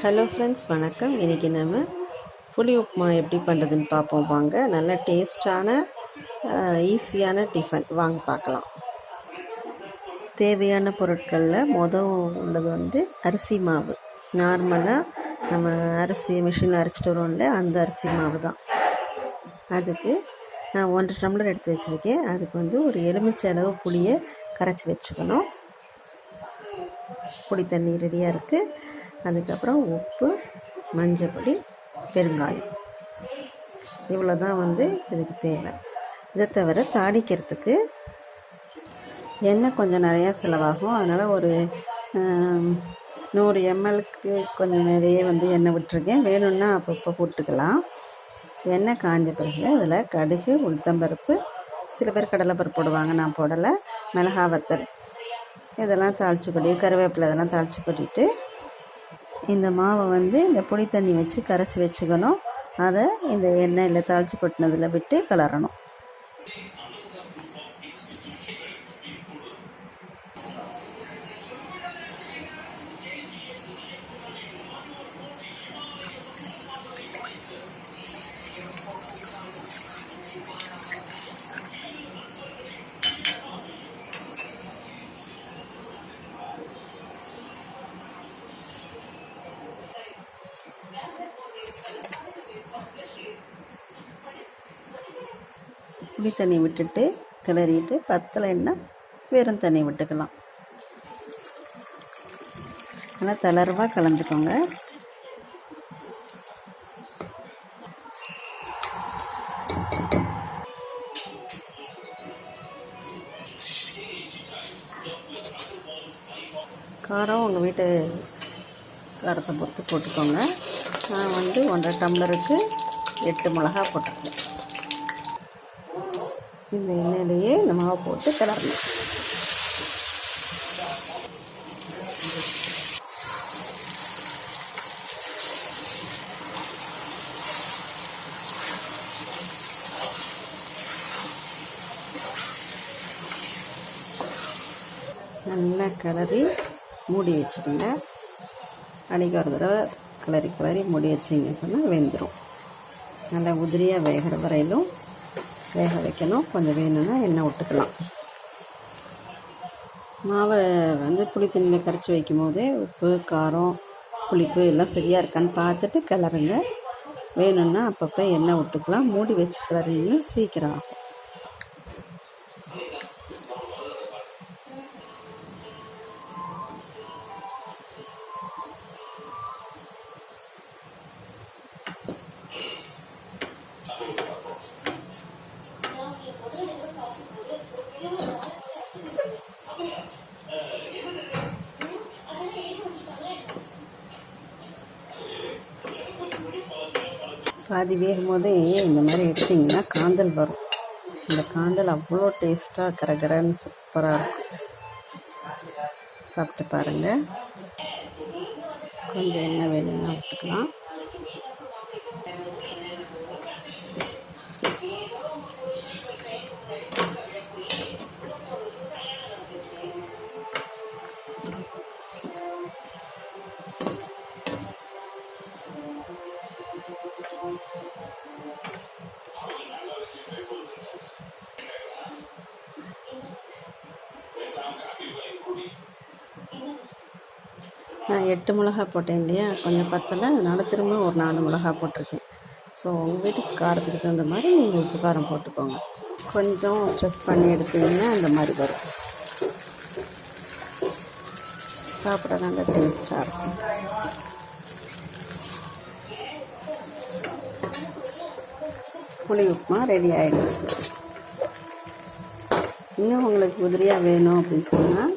Hello friends வணக்கம். இன்றைக்கி நம்ம புளி உப்புமா எப்படி பண்ணுறதுன்னு பார்ப்போம். வாங்க நல்ல டேஸ்டான ஈஸியான டிஃபன். வாங்க பார்க்கலாம். தேவையான பொருட்களில் மொதல் உள்ளது வந்து அரிசி மாவு. நார்மலாக நம்ம அரிசி மிஷினில் அரைச்சிட்டு வருவோம்ல அந்த அரிசி மாவு தான். அதுக்கு நான் ஒன்றரை டம்ளர் எடுத்து வச்சுருக்கேன். அதுக்கு வந்து ஒரு எலுமிச்சை அளவு புளியை கரைச்சி வச்சுக்கணும். புளி தண்ணி ரெடியாக இருக்குது அதுக்கப்புறம் உப்பு மஞ்சப்பொடி பெருங்காயம். இவ்வளோ தான் வந்து இதுக்கு தேவை. இதை தவிர தாளிக்கிறதுக்கு எண்ணெய் கொஞ்சம் நிறையா செலவாகும். அதனால் ஒரு நூறு எம்எல்க்கு கொஞ்சம் நிறைய வந்து எண்ணெய் விட்டுருக்கேன். வேணும்னா அப்பப்போ போட்டுக்கலாம். எண்ணெய் காஞ்ச பிறகு அதில் கடுகு உளுத்தம்பருப்பு சில பேர் கடலைப்பருப்பு போடுவாங்க நான் போடலை. மிளகா வத்தல். இதெல்லாம் தாளித்து கொட்டி கருவேப்பிலை இதெல்லாம் தாளித்து கொட்டிட்டு இந்த மாவை வந்து இந்த புளி தண்ணி வச்சு கரைச்சி வச்சுக்கணும். அதை இந்த எண்ணெயில் தாளித்து கொட்டினதில் விட்டு கிளறணும். புளி தண்ணி விட்டுட்டு கிளறிட்டு பத்தலைன்னா வெறும் தண்ணி விட்டுக்கலாம். ஆனால் தளர்வாக கலந்துக்கோங்க. காரம் உங்கள் வீட்டு காரத்தை பொறுத்து போட்டுக்கோங்க. நான் வந்து ஒன்றரை டம்ளருக்கு எட்டு மிளகா போட்டிருக்கேன் இந்த எண்ணெயிலேயே இந்த மாவை போட்டு கிளறணும். நல்லா கிளறி மூடி வச்சுருங்க. அன்றைக்கி ஒரு தடவை கிளறி கிளறி மூடி வச்சிங்க சொன்னால் வெந்துடும் நல்லா உதிரியாக வேகிற வரையிலும் வேக வைக்கணும். கொஞ்சம் வேணும்னா எண்ணெய் விட்டுக்கலாம். மாவை வந்து புளி தண்ணியில் கரைச்சி வைக்கும்போதே உப்பு காரம் புளிப்பு எல்லாம் சரியாக இருக்கான்னு பார்த்துட்டு கிளறுங்க. வேணும்னா அப்பப்போ எண்ணெய் விட்டுக்கலாம். மூடி வச்சு கிளறிங்கன்னா சீக்கிரம் ஆகும். பாதி வேகும் போதே இந்த மாதிரி எடுத்திங்கன்னா காந்தல் வரும். இந்த காந்தல் அவ்வளோ டேஸ்ட்டாக கரகரன்னு சூப்பராக இருக்கும். சாப்பிட்டு பாருங்கள் கொஞ்சம் எண்ணெய் வேணும்னா விட்டுக்கலாம். நான் எட்டு மிளகா போட்டேன் இல்லையா? கொஞ்சம் பத்தலை. அதனால் திரும்ப ஒரு நாலு மிளகா போட்டிருக்கேன். ஸோ உங்கள் வீட்டுக்கு காரத்துக்கு தகுந்த மாதிரி நீங்கள் உப்பு காரம் போட்டுக்கோங்க. கொஞ்சம் ஸ்ட்ரெஸ் பண்ணி எடுத்தீங்கன்னா அந்த மாதிரி வரும். சாப்பிட நல்ல டேஸ்ட்டாக இருக்கும். புளி உப்புமா ரெடி ஆகிடுச்சு இன்னும் உங்களுக்கு உதிரியாக வேணும் அப்படின்னு சொன்னால்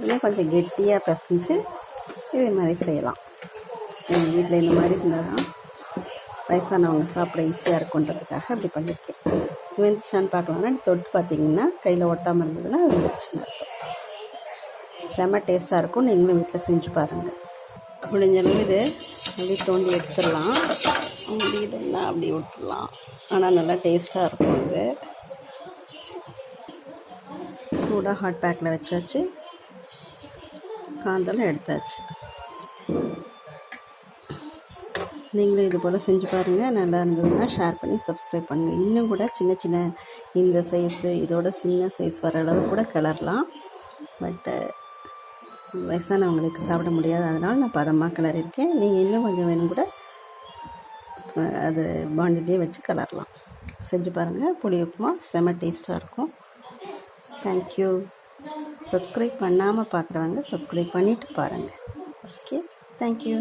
இன்னும் கொஞ்சம் கெட்டியாக பிசைஞ்சு இதே மாதிரி செய்யலாம். எங்கள் வீட்டில் இந்த மாதிரி இருந்தால் தான் வயசானவங்க சாப்பிட ஈஸியாக இருக்குன்றதுக்காக அப்படி பண்ணியிருக்கேன் வெந்துச்சான்னு பார்க்கலாம்னா தொட்டு பார்த்தீங்கன்னா கையில் ஒட்டாமல் இருந்ததுன்னா அது வெந்துச்சுன்னு அர்த்தம். செம்ம டேஸ்ட்டாக இருக்கும் நீங்களும் வீட்டில் செஞ்சு பாருங்கள் முடிஞ்சளவு இது அப்படியே தோண்டி எடுத்துடலாம். முடியலன்னா அப்படி விட்டுடலாம். ஆனால் நல்லா டேஸ்ட்டாக இருக்கும் இது சூடாக ஹாட் பேக்கில் வச்சாச்சு. காந்தெல்லாம் எடுத்தாச்சு. நீங்களும் இது போல் செஞ்சு பாருங்கள் நல்லா இருந்ததுன்னா ஷேர் பண்ணி சப்ஸ்கிரைப் பண்ணுங்கள் இன்னும் கூட சின்ன சின்ன இந்த சைஸு இதோட சின்ன சைஸ் வர அளவு கூட கிளறலாம். பட்டு வயசானவங்களுக்கு சாப்பிட முடியாது. அதனால் நான் பதமாக கிளறிருக்கேன் நீங்கள் இன்னும் கொஞ்சம் வேணும் கூட அது பாண்டிலே வச்சு கிளறலாம். செஞ்சு பாருங்கள் புளி உப்புமா செம டேஸ்ட்டாக இருக்கும். தேங்க்யூ சப்ஸ்கிரைப் பண்ணாமல் பார்க்குறவங்க சப்ஸ்கிரைப் பண்ணிவிட்டு பாருங்கள் ஓகே தேங்க்யூ